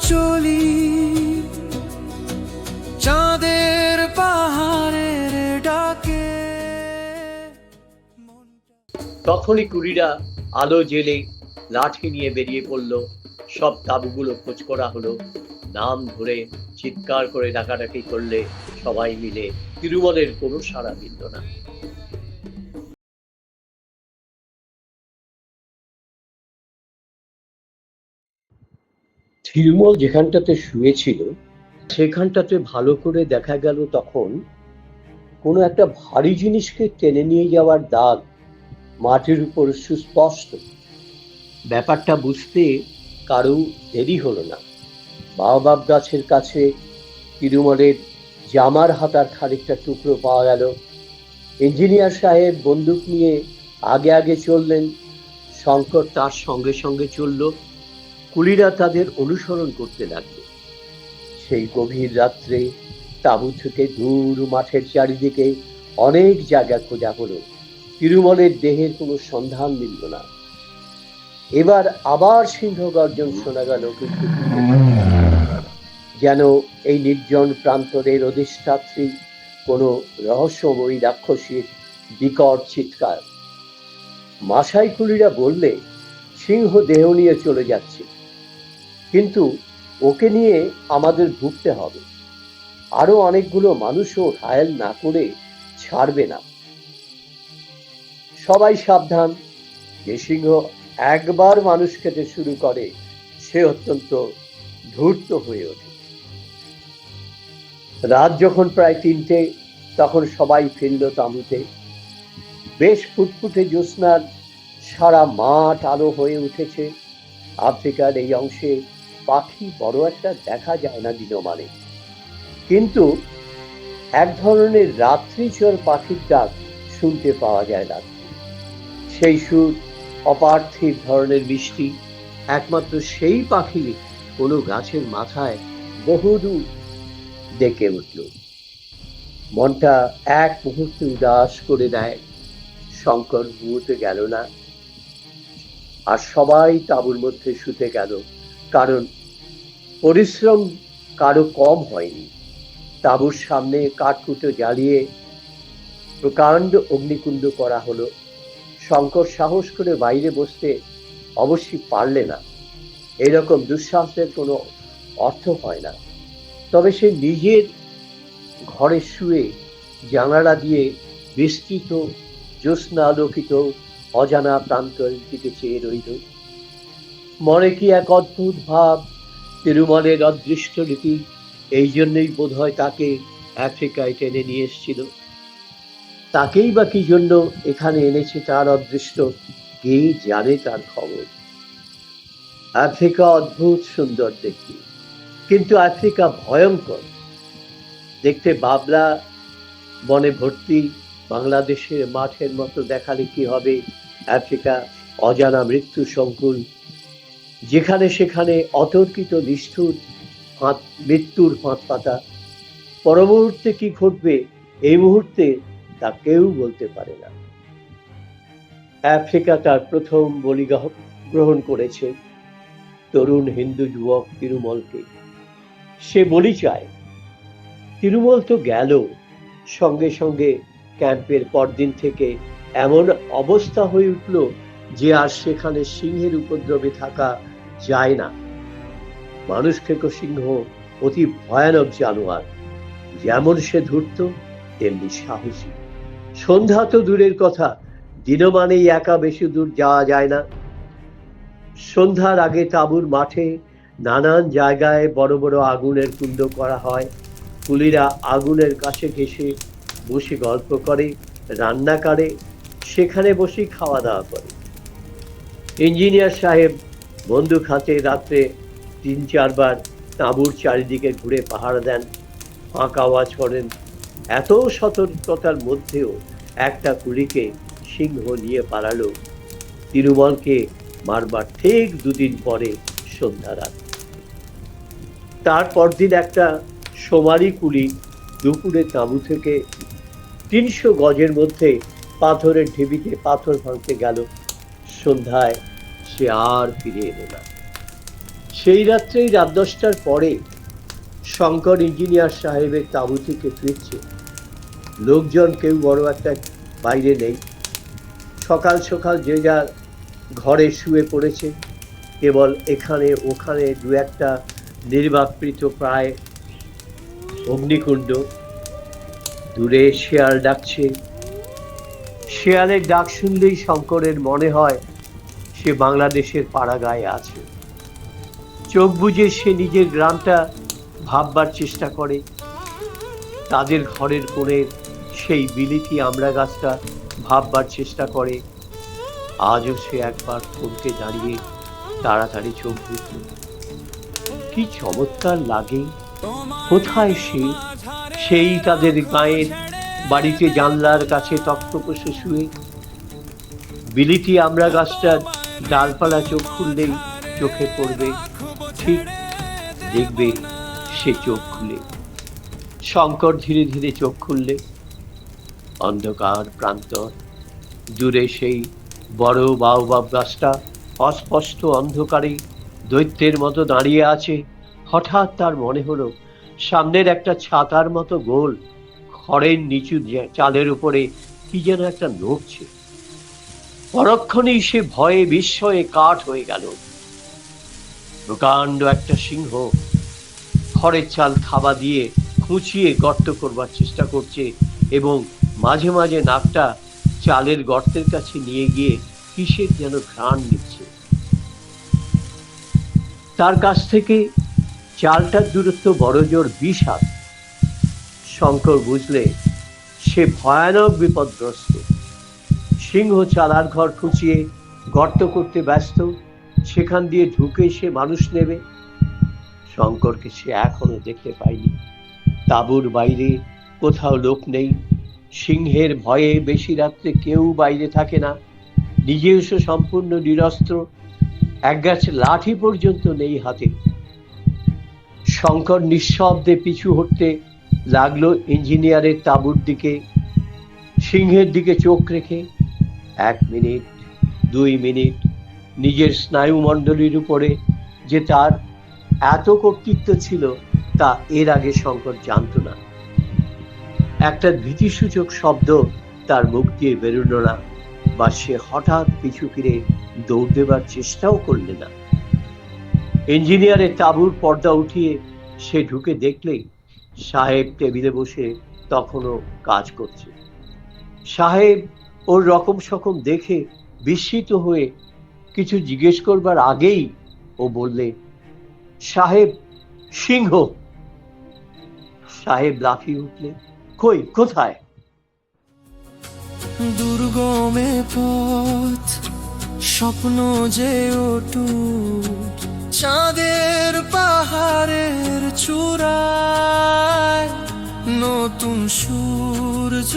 চলি। চাঁদের পাহাড়ের ডাকে। তখনই কুড়িরা আলো জেলে লাঠি নিয়ে বেরিয়ে পড়ল। সব তাঁবুগুলো খোঁজ করা হলো। নাম ধরে চিৎকার করে ডাকাডাকি করলে সবাই মিলে তিরুমলের কোনো সাড়া মিলল না। তিরুমল যেখানটাতে শুয়েছিল, সেখানটাতে ভালো করে দেখা গেল তখন কোনো একটা ভারী জিনিসকে টেনে নিয়ে যাওয়ার দাগ মাটির উপর সুস্পষ্ট। ব্যাপারটা বুঝতে কারও দেরি হলো না। বাবাব গাছের কাছে তিরুমলের জামার হাতার খানিকটা টুকরো পাওয়া গেল। ইঞ্জিনিয়ার সাহেব বন্দুক নিয়ে আগে আগে চললেন, শঙ্কর তার সঙ্গে সঙ্গে চলল। কুলিরা তাদের অনুসরণ করতে লাগল। সেই গভীর রাত্রে তাঁবু থেকে দূর মাঠের চারিদিকে অনেক জায়গা খোঁজা হলো। তিরুমলের দেহের কোনো সন্ধান মিলল না। এবার আবার সিংহ গর্জন শোনা গেল কিন্তু যেন এই নির্জন প্রান্তরের অধিষ্ঠাত্রী কোনো রহস্যময়ী রাক্ষসীর বিকট চিৎকার। মাসাই কুলিরা বললে, সিংহ দেহ নিয়ে চলে যাচ্ছে। কিন্তু ওকে নিয়ে আমাদের ভুগতে হবে। আরও অনেকগুলো মানুষও ঘায়েল না করে ছাড়বে না। সবাই সাবধান। যে সিংহ একবার মানুষ খেতে শুরু করে, সে অত্যন্ত ধূর্ত হয়ে ওঠে। রাত যখন প্রায় তিনটে, তখন সবাই ফিরল তাঁবুতে। বেশ ফুটফুটে জ্যোৎস্নার সারা মাঠ আলো হয়ে উঠেছে। আফ্রিকার এই অংশে পাখি বড় একটা দেখা যায় না দিনমানে কিন্তু এক ধরনের রাত্রিচর পাখির ডাক শুনতে পাওয়া যায় না। সেই সুর, অপার্থিব ধরনের মিষ্টি, একমাত্র সেই পাখি কোনো গাছের মাথায় বহুদূর ডেকে উঠল। মনটা এক মুহূর্তে উদাস করে দেয়, শঙ্কর ঘুমোতে গেল না। আর সবাই তাঁবুর মধ্যে শুতে গেল, কারণ পরিশ্রম কারও কম হয়নি। তাঁবুর সামনে কাঠকুটো জ্বালিয়ে প্রকাণ্ড অগ্নিকুণ্ড করা হলো। শঙ্কর সাহস করে বাইরে বসতে অবশ্যই পারলে না। এরকম দুঃসাহসের কোনো অর্থ হয় না। তবে সে নিজের ঘরে শুয়ে জানালা দিয়ে বিস্তৃত জ্যোৎস্না আলোকিত অজানা প্রান্তরের দিকে চেয়ে রইল। মনে কি এক অদ্ভুত ভাব তিরুমলের অদৃষ্ট রীতি এই জন্যই বোধহয় তাকে আফ্রিকায় টেনে নিয়ে এসেছিল। তাকেই বা কি জন্য এখানে এনেছে তার অদৃষ্ট, কে জানে তার খবর। আফ্রিকা অদ্ভুত সুন্দর দেখতে, কিন্তু আফ্রিকা ভয়ঙ্কর। দেখতে বাবলা, বনে ভর্তি, বাংলাদেশের মাঠের মতো দেখালে কি হবে? আফ্রিকা অজানা মৃত্যু সংকুল যেখানে সেখানে অতর্কিত নিষ্ঠুর ফাঁদ মৃত্যুর ফাঁদ পাতা। পরমুহূর্তে কি ঘটবে এই মুহূর্তে তা কেউ বলতে পারে না। আফ্রিকা তার প্রথম বলি গ্রহণ করেছে। তরুণ হিন্দু যুবক তিরুমলকে। সে বলি চায়। তিরুমল তো গেল। সঙ্গে সঙ্গে ক্যাম্পের পরদিন থেকে এমন অবস্থা হয়ে উঠল যে আর সেখানে সিংহের উপদ্রবে থাকা যায় না। মানুষ খেকো সিংহ অতি ভয়ানক জানোয়ার। যেমন সে ধূর্ত, তেমনি সাহসী। সন্ধ্যা তো দূরের কথা দিনমানেই একা বেশি দূর যাওয়া যায় না। সন্ধ্যার আগে তাঁবুর মাঠে নানান জায়গায় বড় বড় আগুনের কুণ্ড করা হয়। কুলিরা আগুনের কাছে ঘেসে বসে গল্প করে, রান্না করে, সেখানে বসেই খাওয়া দাওয়া করে। ইঞ্জিনিয়ার সাহেব বন্দুক হাতে রাত্রে তিন চারবার তাঁবুর চারিদিকে ঘুরে পাহারা দেন। ফাঁক আওয়াজ করেন। এত সতর্কতার মধ্যেও একটা কুলিকে সিংহ নিয়ে পালালো। তিরুমলকে মারবার ঠিক দুদিন পরে সন্ধ্যা রাত। তার দিন একটা সোমারি কুলি দুপুরে তাঁবু থেকে তিনশো গজের মধ্যে পাথরের ঢিবিতে পাথর ভাঙতে গেল। সন্ধ্যায় সে আর ফিরে এলো না। সেই রাত্রেই রাত দশটার পরে শঙ্কর ইঞ্জিনিয়ার সাহেবের তাঁবু থেকে ফিরছে। লোকজন কেউ বড় একটা বাইরে নেই। সকাল সকাল যে যার ঘরে শুয়ে পড়েছে, কেবল এখানে ওখানে দু একটা নির্বাপৃত প্রায় অগ্নিকুণ্ড। দূরে শেয়াল ডাকছে। শেয়ালের ডাক শুনলেই শঙ্করের মনে হয় সে বাংলাদেশের পাড়াগায়ে আছে। চোখ বুজে সে নিজের গ্রামটা ভাববার চেষ্টা করে। তাদের ঘরের কোণের সেই বিলিতি আমড়া গাছটা ভাববার চেষ্টা করে। আজও সে একবার থমকে দাঁড়িয়ে তাড়াতাড়ি চোখ বুঝল কি চমৎকার লাগে। কোথায় সে? সেই তাদের গায়ের বাড়িতে জানলার কাছে তক্তপোষে শুয়ে। বিলিতি আমরা গাছটার ডালপালা চোখ খুললেই চোখে পড়বে। ঠিক দেখবে সে চোখ খুলে। শঙ্কর ধীরে ধীরে চোখ খুললে। অন্ধকার প্রান্তর দূরে সেই বড় বাউবাব গাছটা অস্পষ্ট অন্ধকারে দৈত্যের মতো দাঁড়িয়ে আছে। হঠাৎ তার মনে হলো, সামনের একটা ছাতার মতো গোল, খড়ের নিচু চালের উপরে কি যেন একটা নড়ছে পরক্ষণেই সে ভয়ে বিস্ময়ে কাঠ হয়ে গেল। প্রকাণ্ড একটা সিংহ খড়ের চাল থাবা দিয়ে খুঁচিয়ে গর্ত করবার চেষ্টা করছে এবং মাঝে মাঝে নাকটা চালের গর্তের কাছে নিয়ে গিয়ে কিসের যেন ঘ্রাণ নিচ্ছে। তার কাছ থেকে চালটার দূরত্ব বড় জোর হাত শঙ্কর বুঝলে, সে ভয়ানক বিপদগ্রস্ত। সিংহ চালার ঘর খুঁচিয়ে গর্ত করতে ব্যস্ত, সেখান দিয়ে ঢুকে সে মানুষ নেবে। শঙ্করকে সে এখনও দেখতে পায়নি। তাঁবুর বাইরে কোথাও লোক নেই। সিংহের ভয়ে বেশি রাত্রে কেউ বাইরে থাকে না। নিজেও সে সম্পূর্ণ নিরস্ত্র। এক গাছ লাঠি পর্যন্ত নেই হাতে। শঙ্কর নিঃশব্দে পিছু হটতে লাগল ইঞ্জিনিয়ারের তাঁবুর দিকে। সিংহের দিকে চোখ রেখে এক মিনিট, দুই মিনিট, নিজের স্নায়ুমণ্ডলীর উপরে যে তার এত কর্তৃত্ব ছিল তা এর আগে শঙ্কর জানত না। একটা ভীতিসূচক শব্দ তার মুখ দিয়ে বেরোলো না বা সে হঠাৎ পিছু ফিরে দৌড় দেবার চেষ্টাও করলে না। ইঞ্জিনিয়ারের তাঁবুর পর্দা উঠিয়ে সে ঢুকে দেখলেই সাহেব টেবিলে বসে তখনও কাজ করছে। সাহেব ওর রকম সকম দেখে বিস্মিত হয়ে কিছু জিজ্ঞেস করবার আগেই ও বললে, সাহেব সিংহ। সাহেব লাফিয়ে উঠলে কই, কোথায়? দুর্গমে পথ, স্বপ্ন যে ওটু চাঁদের পাহাড়ের চূড়ায় নতুন সূর্য